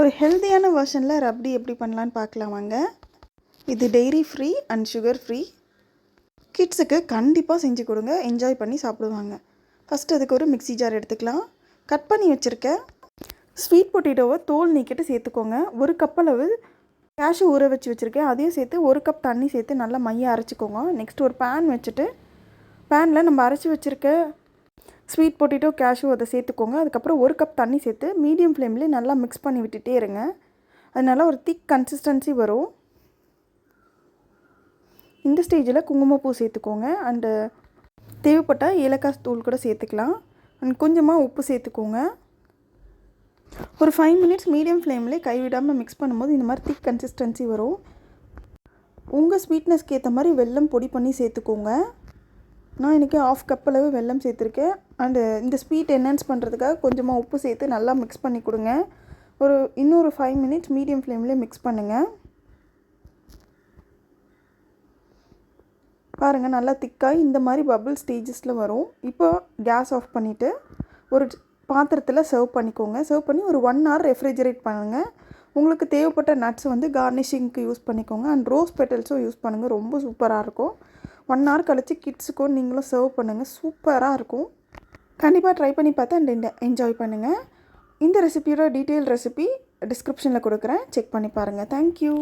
ஒரு ஹெல்த்தியான வெர்ஷனில் ரப்டி எப்படி பண்ணலான்னு பார்க்கலாம் வாங்க. இது dairy free and sugar free கிட்ஸுக்கு கண்டிப்பாக செஞ்சு கொடுங்க. என்ஜாய் பண்ணி சாப்பிடுவாங்க. ஃபஸ்ட்டு அதுக்கு ஒரு மிக்ஸி ஜார் எடுத்துக்கலாம். கட் பண்ணி வச்சுருக்க ஸ்வீட் பொட்டேட்டோவை தோல் நீக்கிட்டு சேர்த்துக்கோங்க. ஒரு கப் அளவு கேஷு ஊற வச்சு வச்சுருக்கேன். அதையும் சேர்த்து ஒரு கப் தண்ணி சேர்த்து நல்லா மைய அரைச்சிக்கோங்க. நெக்ஸ்ட் ஒரு பேன் வச்சுட்டு பேனில் நம்ம அரைச்சி வச்சுருக்க ஸ்வீட் பொட்டேட்டோ கேஷ்யூ அதை சேர்த்துக்கோங்க. அதுக்கப்புறம் ஒரு கப் தண்ணி சேர்த்து மீடியம் ஃப்ளேம்லேயே நல்லா மிக்ஸ் பண்ணி விட்டுட்டே இருங்க. அதனால ஒரு திக் கன்சிஸ்டன்சி வரும். இந்த ஸ்டேஜில் குங்குமப்பூ சேர்த்துக்கோங்க. அண்டு தேவைப்பட்ட ஏலக்காய் தூள் கூட சேர்த்துக்கலாம். அண்ட் கொஞ்சமாக உப்பு சேர்த்துக்கோங்க. ஒரு ஃபைவ் மினிட்ஸ் மீடியம் ஃப்ளேம்லேயே கைவிடாமல் மிக்ஸ் பண்ணும்போது இந்த மாதிரி திக் கன்சிஸ்டன்சி வரும். உங்கள் ஸ்வீட்னஸ்க்கு ஏற்ற மாதிரி வெல்லம் பொடி பண்ணி சேர்த்துக்கோங்க. நான் இன்றைக்கி ஆஃப் கப் அளவு வெல்லம் சேர்த்துருக்கேன். அண்டு இந்த ஸ்வீட் என்ஹான்ஸ் பண்ணுறதுக்காக கொஞ்சமாக உப்பு சேர்த்து நல்லா மிக்ஸ் பண்ணி கொடுங்க. ஒரு இன்னொரு ஃபைவ் மினிட்ஸ் மீடியம் ஃப்ளேம்லேயே மிக்ஸ் பண்ணுங்கள் பாருங்கள் நல்லா திக்காக இந்த மாதிரி பபிள் ஸ்டேஜஸில் வரும். இப்போ கேஸ் ஆஃப் பண்ணிவிட்டு ஒரு பாத்திரத்தில் சர்வ் பண்ணிக்கோங்க. சர்வ் பண்ணி ஒரு ஒன் ஹவர் ரெஃப்ரிஜரேட் பண்ணுங்கள் உங்களுக்கு தேவைப்பட்ட நட்ஸ் வந்து கார்னிஷிங்க்கு யூஸ் பண்ணிக்கோங்க. அண்ட் ரோஸ் பெட்டல்ஸும் யூஸ் பண்ணுங்கள் ரொம்ப சூப்பராக இருக்கும். ஒன் ஹவர் கழித்து கிட்ஸுக்கும் நீங்களும் சர்வ் பண்ணுங்கள் சூப்பராக இருக்கும். கண்டிப்பாக ட்ரை பண்ணி பார்த்து அண்ட் என்ஜாய் பண்ணுங்கள் இந்த ரெசிபியோட டீட்டெயில் ரெசிபி டிஸ்கிரிப்ஷனில் கொடுக்குறேன். செக் பண்ணி பாருங்கள் தேங்க்யூ